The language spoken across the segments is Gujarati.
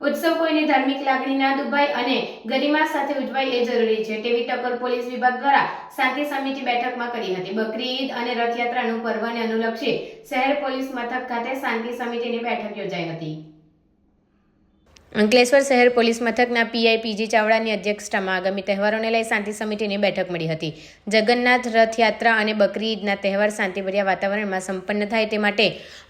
ઉત્સવ કોઈની ધાર્મિક લાગણી ના દુભાય અને ગરિમા સાથે ઉજવાય એ જરૂરી છે. તેવી ટકોર પોલીસ વિભાગ દ્વારા શાંતિ સમિતિ બેઠકમાં કરી હતી. બકરી ઈદ અને રથયાત્રાનું પર્વને અનુલક્ષી શહેર પોલીસ મથક ખાતે શાંતિ સમિતિની બેઠક યોજાઈ હતી. અંકલેશ્વર શહેર પોલીસ મથકના પીઆઈ પીજી ચાવડાની અધ્યક્ષતામાં આગામી તહેવારોને લઈ શાંતિ સમિતિની બેઠક મળી હતી. જગન્નાથ રથયાત્રા અને બકરી ઈદના તહેવાર શાંતિભર્યા વાતાવરણમાં સંપન્ન થાય તે માટે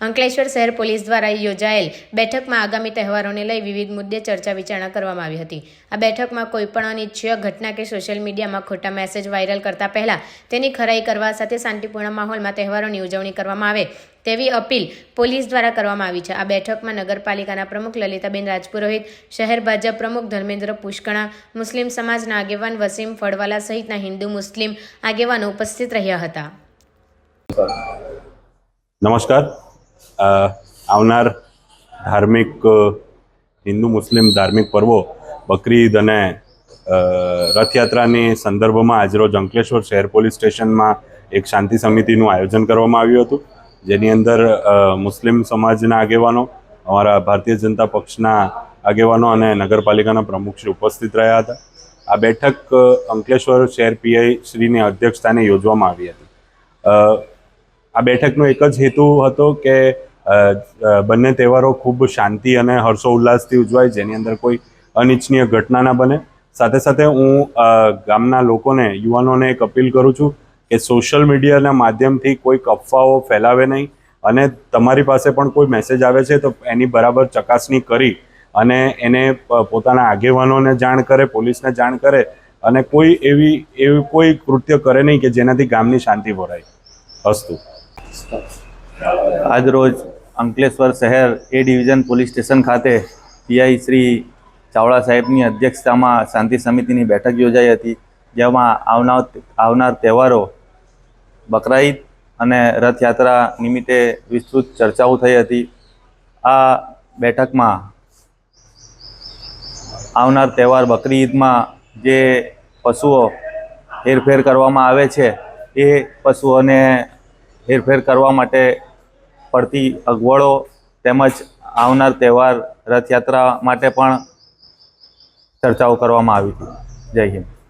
અંકલેશ્વર શહેર પોલીસ દ્વારા યોજાયેલ બેઠકમાં આગામી તહેવારોને લઈ વિવિધ મુદ્દે ચર્ચા વિચારણા કરવામાં આવી હતી. આ બેઠકમાં કોઈપણ અનિચ્છનીય ઘટના કે સોશિયલ મીડિયામાં ખોટા મેસેજ વાયરલ કરતા પહેલા તેની ખરાઈ કરવા સાથે શાંતિપૂર્ણ માહોલમાં તહેવારોની ઉજવણી કરવામાં આવે. તેવી અપીલ પોલીસ દ્વારા કરવામાં આવી છે. આ બેઠકમાં નગરપાલિકાના પ્રમુખ લલિતાબેન રાજપુરોહિત, શહેર ભાજપ પ્રમુખ ધર્મેન્દ્ર પુષ્કણા, મુસ્લિમ સમાજના આગેવાન વસીમ ફળવાલા સહિતના હિન્દુ મુસ્લિમ આગેવાનો ઉપસ્થિત રહ્યા હતા. નમસ્કાર. આવનાર ધાર્મિક હિન્દુ મુસ્લિમ ધાર્મિક પર્વો બકરી ઈદ અને રથયાત્રાની સંદર્ભમાં આજરોજ અંકલેશ્વર શહેર પોલીસ સ્ટેશનમાં એક શાંતિ સમિતિનું આયોજન કરવામાં આવ્યું હતું. જેની અંદર મુસ્લિમ સમાજના આગેવાનો, અમારા ભારતીય જનતા પક્ષના આગેવાનો અને નગરપાલિકાના પ્રમુખશ્રી ઉપસ્થિત રહ્યા હતા. આ બેઠક અંકલેશ્વર શહેર પીઆઈ શ્રીની અધ્યક્ષતાને યોજવામાં આવી હતી. આ બેઠકનો એક જ હેતુ હતો કે બંને તહેવારો ખૂબ શાંતિ અને હર્ષોલ્લાસથી ઉજવાય, જેની અંદર કોઈ અનિચ્છનીય ઘટના ના બને. સાથે સાથે હું ગામના લોકોને, યુવાનોને એક અપીલ કરું છું કે સોશિયલ મીડિયાના માધ્યમથી કોઈક અફવાઓ ફેલાવે નહીં અને તમારી પાસે પણ કોઈ મેસેજ આવે છે તો એની બરાબર ચકાસણી કરી અને એને પોતાના આગેવાનોને જાણ કરે, પોલીસને જાણ કરે અને કોઈ એવી એવી કોઈ કૃત્ય કરે નહીં કે જેનાથી ગામની શાંતિ ભરાય. અસ્તુ. આજરોજ અંકલેશ્વર શહેર એ ડિવિઝન પોલીસ સ્ટેશન ખાતે પીઆઈ શ્રી ચાવડા સાહેબની અધ્યક્ષતામાં શાંતિ સમિતિની બેઠક યોજાઈ હતી, જેમાં આવનાર આવનાર તહેવારો બકરા ઈદ અને રથયાત્રા નિમિત્તે વિસ્તૃત ચર્ચાઓ થઈ હતી. આ બેઠકમાં આવનાર તહેવાર બકરી ઈદમાં જે પશુઓ હેરફેર કરવામાં આવે છે, એ પશુઓને હેરફેર કરવા માટે પડતી અગવડો તેમજ આવનાર તહેવાર રથયાત્રા માટે પણ ચર્ચાઓ કરવામાં આવી હતી. જય હિન્દ.